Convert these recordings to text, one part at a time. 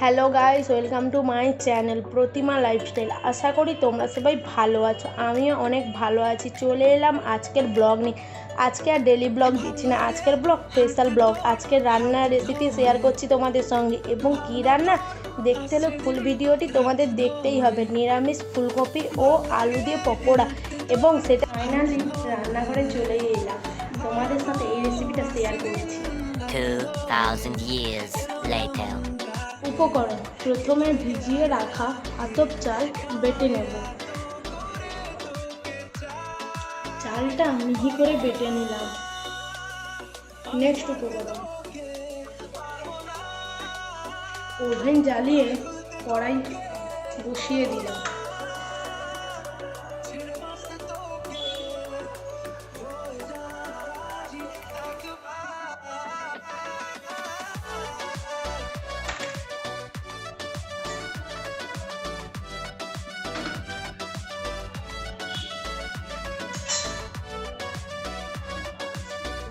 Hello guys welcome to my channel Pratima lifestyle আশা করি তোমরা সবাই ভালো আছো আমিও অনেক ভালো আছি। চলে এলাম আজকের ব্লগ নিয়ে। আজকে আর ডেলি ব্লগ দিচ্ছি না আজকের ব্লগ স্পেশাল ব্লগ আজকের রান্নার রেসিপি শেয়ার করছি তোমাদের সঙ্গে। এবং কী রান্না? দেখতে হলে ফুল ভিডিওটি তোমাদের দেখতেই হবে। নিরামিষ ফুলকপি ও আলু দিয়ে পকোড়া। এবং সেটা ফাইনালি রান্নাঘরে চলে এলাম। তোমাদের সাথে এই রেসিপিটা শেয়ার করছি। 2,000 years later. উপকরণ প্রথমে ভিজিয়ে রাখা আতপ চাল বেটে নেব। চালটা মিহি করে বেটে নিলাম। নেক্সট উপকরণ। ওভেন জ্বালিয়ে কড়াই বসিয়ে দিলাম।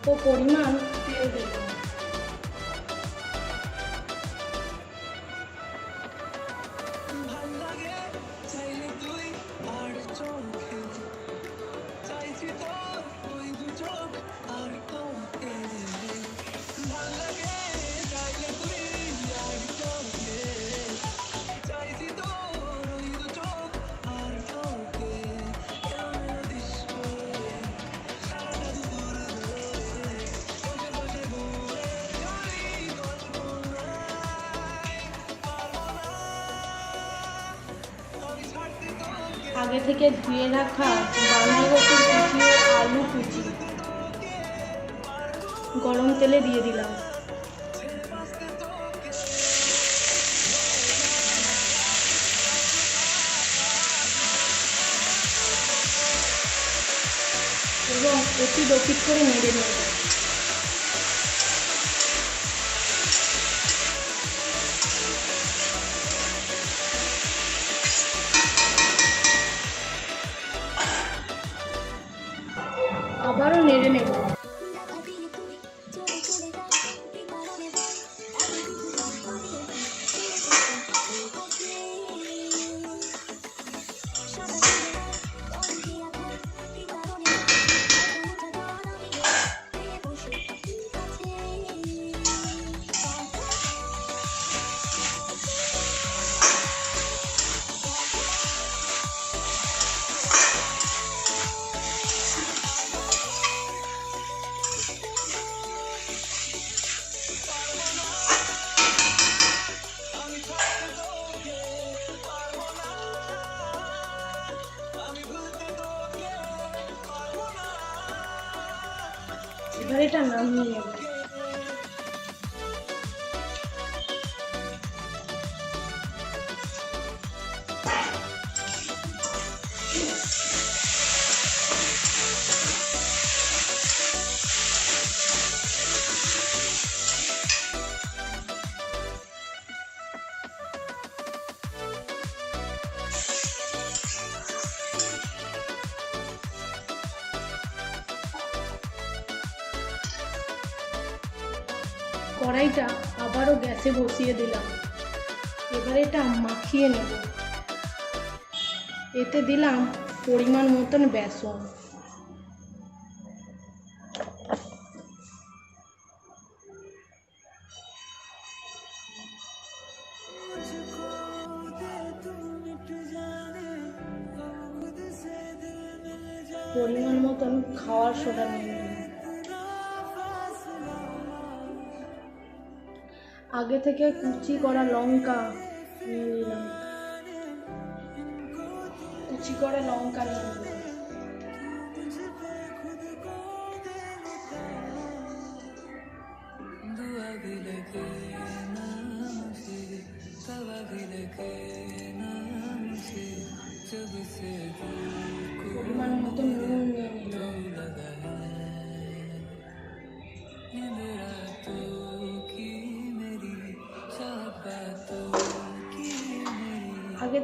ও পরিমাণ তেল দিলাম আগে থেকে ধুয়ে রাখা বাঁধাকপি কুচি আলু কুচি। গরম তেলে দিয়ে দিলাম। এবং এটি দপিট করে নেড়ে নেব আবারও নেড়ে নেব এবার এটা নামিয়ে কড়াইটা আবারও গ্যাসে বসিয়ে দিলাম। এবার এটা মাখিয়ে নেব। এতে দিলাম পরিমাণ মতন বেসন। পরিমাণ মতন খাওয়ার সোডা নিয়ে আগে থেকে কুচি করা লঙ্কা নিয়ে নিলাম। কুচি করা লঙ্কা নিয়ে নিলাম। পরিমাণ মতো নুন নিয়ে নিলাম।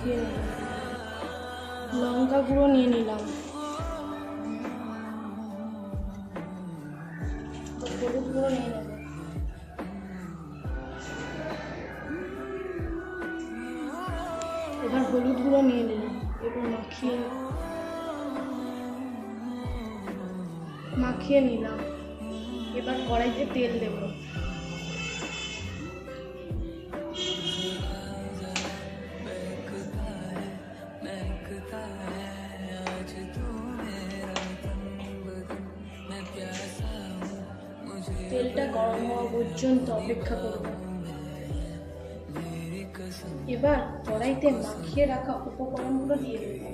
মাখিয়ে লঙ্কা গুঁড়ো নিয়ে নিলাম। হলুদ গুঁড়ো নিয়ে এবার হলুদ গুঁড়ো নিয়ে নিলাম এবার মাখিয়ে মাখিয়ে নিলাম। এবার কড়াইতে তেল দেব। তেলটা গরম হওয়া পর্যন্ত অপেক্ষা করব। এবার কড়াইতে মাখিয়ে রাখা উপকরণগুলো দিয়ে দেবো।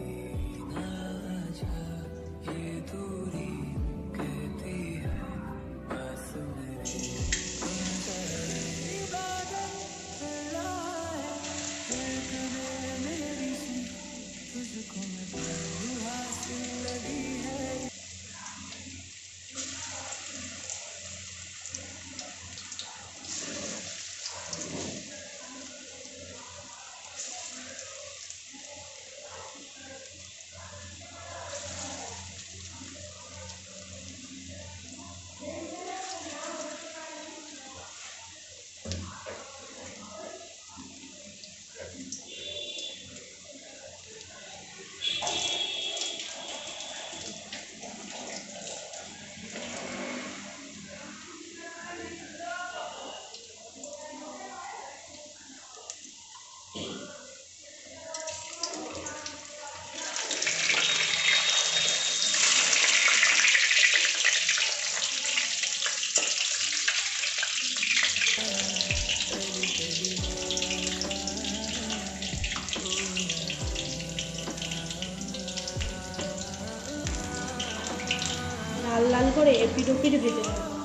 করে এপিট ওপিট ভেজে নেব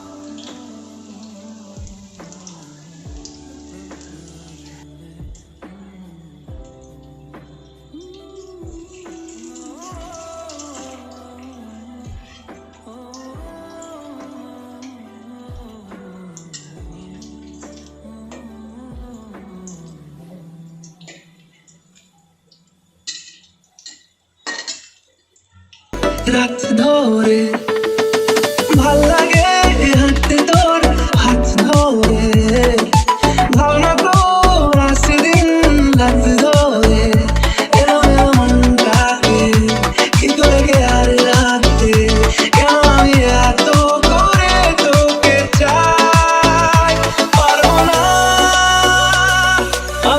রাত ধরে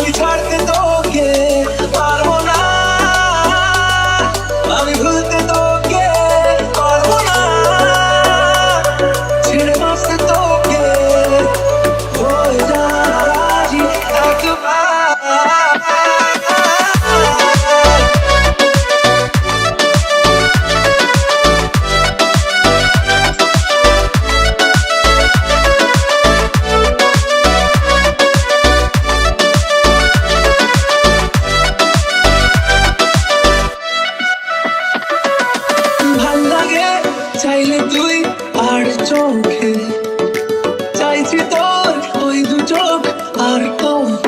hiç fark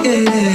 yeah.